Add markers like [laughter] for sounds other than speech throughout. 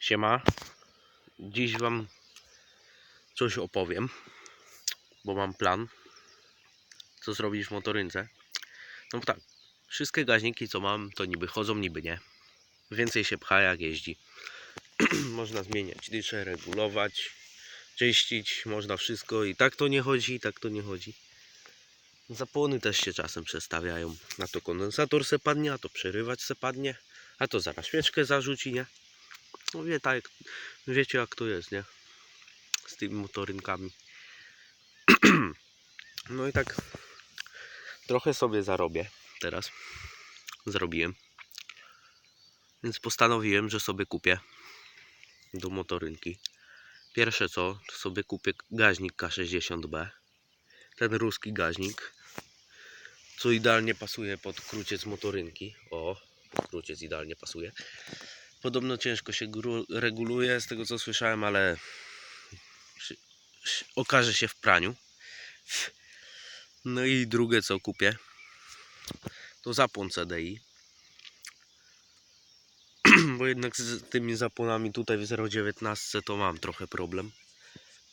Siema. Dziś wam coś opowiem, bo mam plan, co zrobić w motorynce. No tak, wszystkie gaźniki co mam, to niby chodzą, niby nie. Więcej się pcha jak jeździ. [clears throat] można zmieniać dysze, regulować, czyścić, można wszystko i tak to nie chodzi, i tak to nie chodzi. Zapłony też się czasem przestawiają. Na to kondensator se padnie, a to przerywać se padnie, a to zaraz świeczkę zarzuci, nie? No wie, tak, wiecie jak to jest, nie? Z tymi motorynkami. [clears throat] No i tak trochę sobie zarobię teraz. Zrobiłem. Więc postanowiłem, że sobie kupię do motorynki. Pierwsze co, to sobie kupię gaźnik K60B. Ten ruski gaźnik. Co idealnie pasuje pod kruciec motorynki. O, kruciec idealnie pasuje. Podobno ciężko się reguluje, z tego co słyszałem, ale okaże się w praniu. No i drugie co kupię, to zapłon CDI. [clears throat] Bo jednak z tymi zapłonami tutaj w 0.19 to mam trochę problem.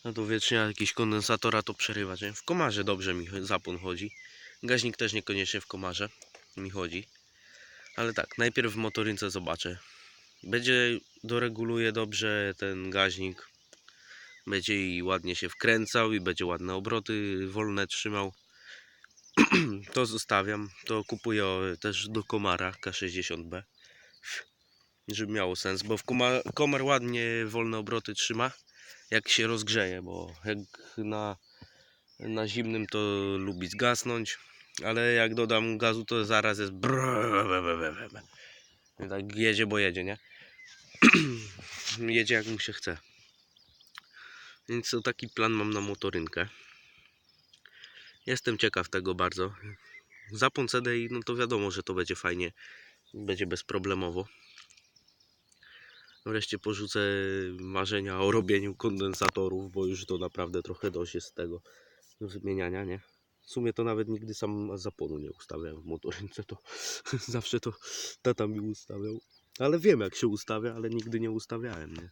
No to wiecznie jakiś kondensatora to przerywać. Nie? W komarze dobrze mi zapłon chodzi. Gaźnik też niekoniecznie w komarze mi chodzi. Ale tak, najpierw w motorynce zobaczę, będzie doreguluje dobrze ten gaźnik. Będzie i ładnie się wkręcał i będzie ładne obroty wolne trzymał. [clears throat] to zostawiam. To kupuję też do komara K60B. Żeby miało sens, bo w komar, komar ładnie wolne obroty trzyma. Jak się rozgrzeje, bo jak na, na zimnym to lubi zgasnąć. Ale jak dodam gazu, to zaraz jest brrr. Tak jedzie, bo jedzie, nie? [clears throat] jedzie jak mu się chce. Więc to taki plan mam na motorynkę. Jestem ciekaw tego bardzo. Zapłon CDI, no to wiadomo, że to będzie fajnie, będzie bezproblemowo. Wreszcie porzucę marzenia o robieniu kondensatorów, bo już to naprawdę trochę dość jest tego wymieniania, nie? W sumie to nawet nigdy sam zapłonu nie ustawiałem w motorynce, to [laughs] zawsze to tata mi ustawiał. Ale wiem jak się ustawia, ale nigdy nie ustawiałem, nie?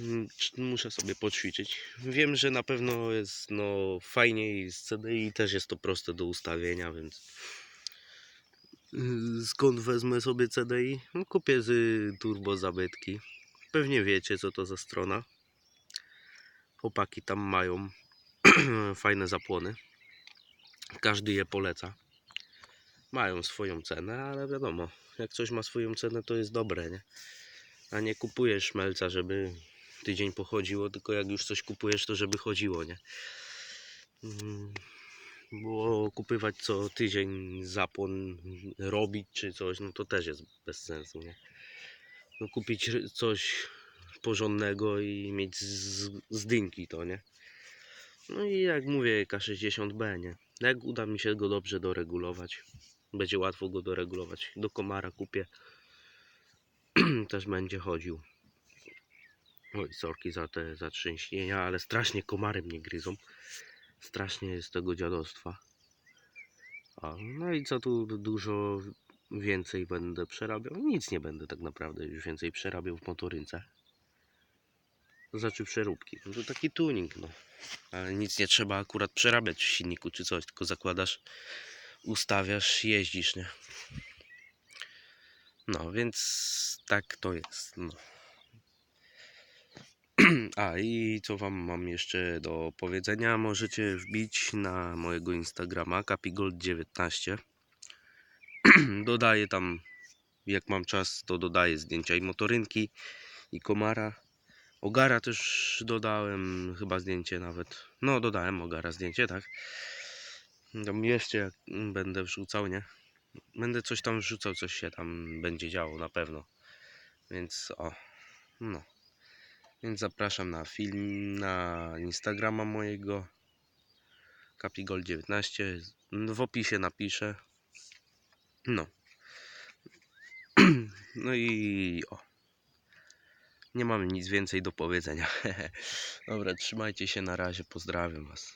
Mm, Muszę sobie poćwiczyć. Wiem, że na pewno jest no fajniej z CDI też jest to proste do ustawienia, więc Yy, skąd wezmę sobie CDI? No, kupię z turbo zabytki. Pewnie wiecie co to za strona. Chłopaki tam mają [clears throat] fajne zapłony. Każdy je poleca. Mają swoją cenę, ale wiadomo, jak coś ma swoją cenę, to jest dobre, nie? A nie kupujesz szmelca, żeby tydzień pochodziło, tylko jak już coś kupujesz, to żeby chodziło, nie? Mm, Bo kupywać co tydzień zapłon, robić czy coś, no to też jest bez sensu, nie? No kupić coś porządnego i mieć z, z dynki to, nie? No i jak mówię, K60B, nie? Jak uda mi się go dobrze doregulować, będzie łatwo go doregulować. Do komara kupię, [clears throat] też będzie chodził. Oj, sorki za te zatrzęsienia, ale strasznie komary mnie gryzą. Strasznie jest tego dziadostwa. A, no i co tu dużo więcej będę przerabiał? Nic nie będę tak naprawdę już więcej przerabiał w motorynce. To znaczy przeróbki. No to taki tuning, no. Ale nic nie trzeba akurat przerabiać w silniku czy coś, tylko zakładasz, ustawiasz, jeździsz, nie? No, więc tak to jest, no. [clears throat] A i co wam mam jeszcze do powiedzenia? Możecie wbić na mojego Instagrama kapigold19. [clears throat] dodaję tam, jak mam czas, to dodaję zdjęcia i motorynki, i komara. Ogara też dodałem, chyba zdjęcie nawet. No, dodałem ogara zdjęcie, tak. Tam jeszcze jak będę wrzucał, nie? Będę coś tam wrzucał, coś się tam będzie działo na pewno. Więc o, no. Więc zapraszam na film, na Instagrama mojego Kapigol19. W opisie napiszę. No. [clears throat] No i o. Nie mamy nic więcej do powiedzenia. [laughs] Dobra, trzymajcie się na razie. Pozdrawiam Was.